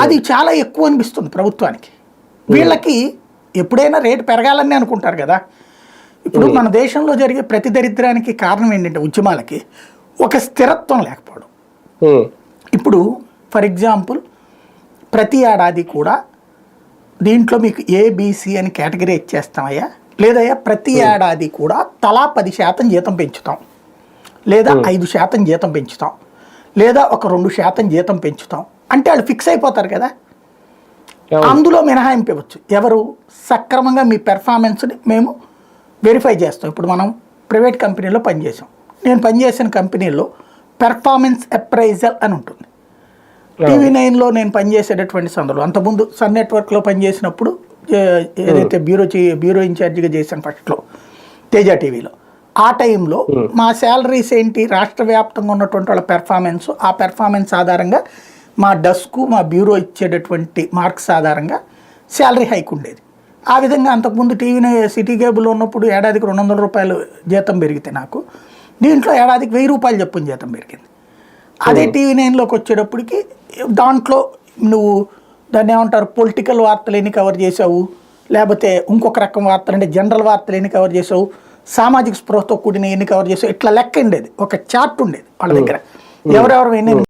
అది- చాలా ఎక్కువ అనిపిస్తుంది ప్రభుత్వానికి. వీళ్ళకి ఎప్పుడైనా రేటు పెరగాలని అనుకుంటారు కదా. ఇప్పుడు మన దేశంలో జరిగే ప్రతి దరిద్రానికి కారణం ఏంటంటే ఉద్యమాలకి ఒక స్థిరత్వం లేకపోవడం. ఇప్పుడు ఫర్ ఎగ్జాంపుల్ ప్రతి ఏడాది కూడా దీంట్లో మీకు ఏబిసి అని కేటగిరీ ఇచ్చేస్తామయ్యా? లేదయ్యా ప్రతి ఏడాది కూడా తలా పది శాతం జీతం పెంచుతాం. లేదా ఐదు శాతం జీతం పెంచుతాం. లేదా ఒక రెండు శాతం జీతం పెంచుతాం. అంటే వాళ్ళు ఫిక్స్ అయిపోతారు కదా. అందులో మినహాయింపు ఇవ్వచ్చు. ఎవరు? సక్రమంగా మీ పెర్ఫార్మెన్స్ని మేము వెరిఫై చేస్తాం. ఇప్పుడు మనం ప్రైవేట్ కంపెనీలో పనిచేసాం నేను పనిచేసిన కంపెనీలో పెర్ఫార్మెన్స్ అప్రైజల్ అని ఉంటుంది. టీవీ నైన్లో నేను పనిచేసేటటువంటి సందర్భం. అంతకుముందు సన్ నెట్వర్క్లో పనిచేసినప్పుడు ఏదైతే బ్యూరో బ్యూరో ఇన్ఛార్జిగా చేశాను ఫస్ట్లో తేజ టీవీలో. ఆ టైంలో మా శాలరీస్ ఏంటి? రాష్ట్ర వ్యాప్తంగా ఉన్నటువంటి వాళ్ళ పెర్ఫార్మెన్స్ ఆ పెర్ఫార్మెన్స్ ఆధారంగా మా డస్కు మా బ్యూరో ఇచ్చేటటువంటి మార్క్స్ ఆధారంగా శాలరీ హైక్ ఉండేది. ఆ విధంగా అంతకుముందు టీవీ నై- సిటీ కేబుల్ ఉన్నప్పుడు ఏడాదికి రెండు వందల రూపాయలు జీతం పెరిగితే నాకు. దీంట్లో ఏడాదికి వెయ్యి రూపాయలు చెప్పున జీతం పెరిగింది. అదే టీవీ నైన్లోకి వచ్చేటప్పటికి దాంట్లో నువ్వు దాన్ని ఏమంటారు? పొలిటికల్ వార్తలు ఎన్ని కవర్ చేసావు లేకపోతే ఇంకొక రకం వార్తలు అంటే జనరల్ వార్తలు ఎన్ని కవర్ చేసావు సామాజిక స్పృహతో కూడిన ఎన్ని కవర్ చేసావు ఇట్లా లెక్క ఉండేది? ఒక చార్ట్ ఉండేది వాళ్ళ దగ్గర. ఎవరెవరు ఎన్ని